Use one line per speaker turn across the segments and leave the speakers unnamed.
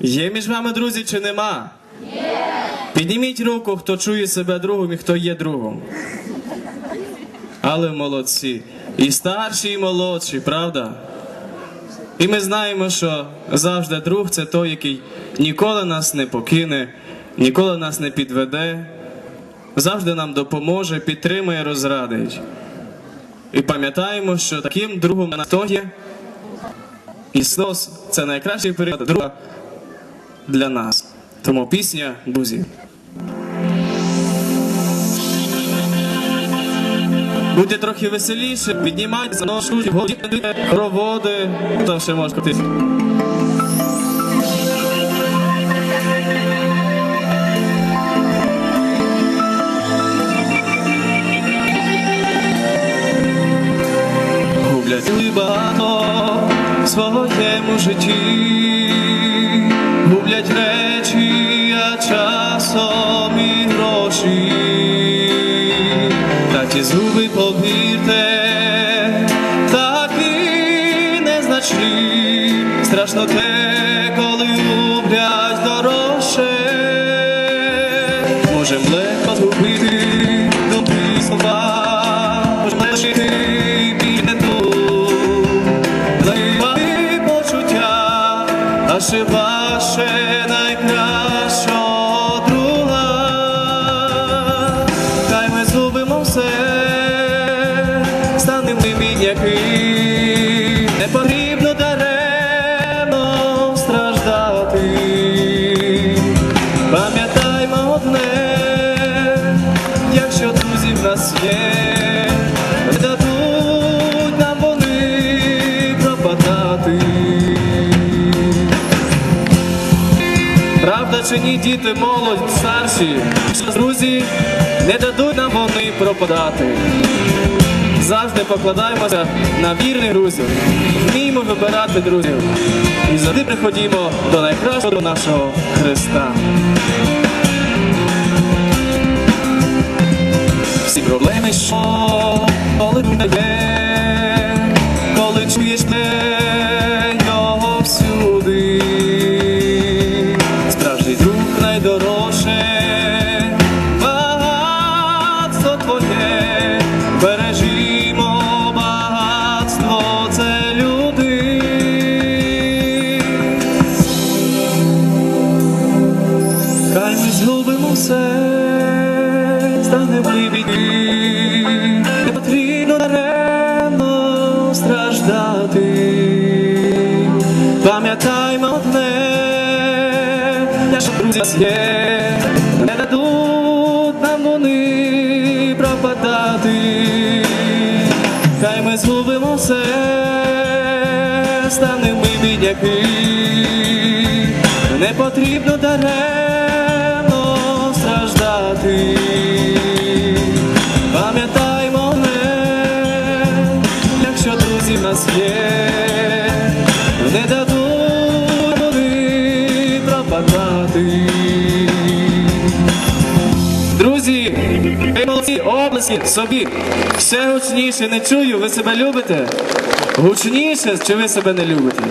Є між вами друзі чи нема? Є. Підніміть руку, хто чує себе другом і хто є другом. Але молодці. І старші, і молодші, правда? І ми знаємо, що завжди друг це той, який ніколи нас не покине, ніколи нас не підведе, завжди нам допоможе, підтримує, розрадить. І пам'ятаємо, що таким другом на то є Ісус це найкращий період друга для нас. Тому пісня друзі. Будьте трохи веселіше, піднімайте, заношують, проводи, то ще може крутити. Своєму житті, гублять речі, а часом і гроші. Та ті зуби повірте, такі незначні, страшно те, коли гублять а ще ваше найкращого друга. Хай ми зубимо все, станемо бідняки, не потрібно даремно страждати. Пам'ятаймо одне, якщо друзі в нас є, Правда діти, молодь, старші, що друзі не дадуть нам вони пропадати. Завжди покладаємося на вірних друзів, вміємо вибирати друзів і завжди приходімо до найкращого нашого Христа. Всі проблеми, що коли не є, коли чуєш мене бережімо багатство, це люди. Хай ми згубимо все, стане в біді, не потрібно даремно страждати. Пам'ятаймо одне, якщо друзі є, не дадуть ми згубимо все, стане ми бідняки. Не потрібно даремно страждати. Пам'ятаймо не, якщо друзі в нас є, не дадуть вони пропадати. Ви молодці, області собі. Ще гучніше не чую, ви себе любите? Гучніше, чи ви себе не любите?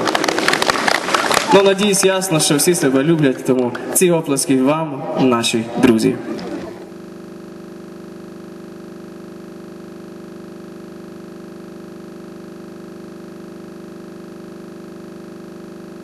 Ну, надіюсь, ясно, що всі себе люблять, тому ці оплески вам, наші друзі.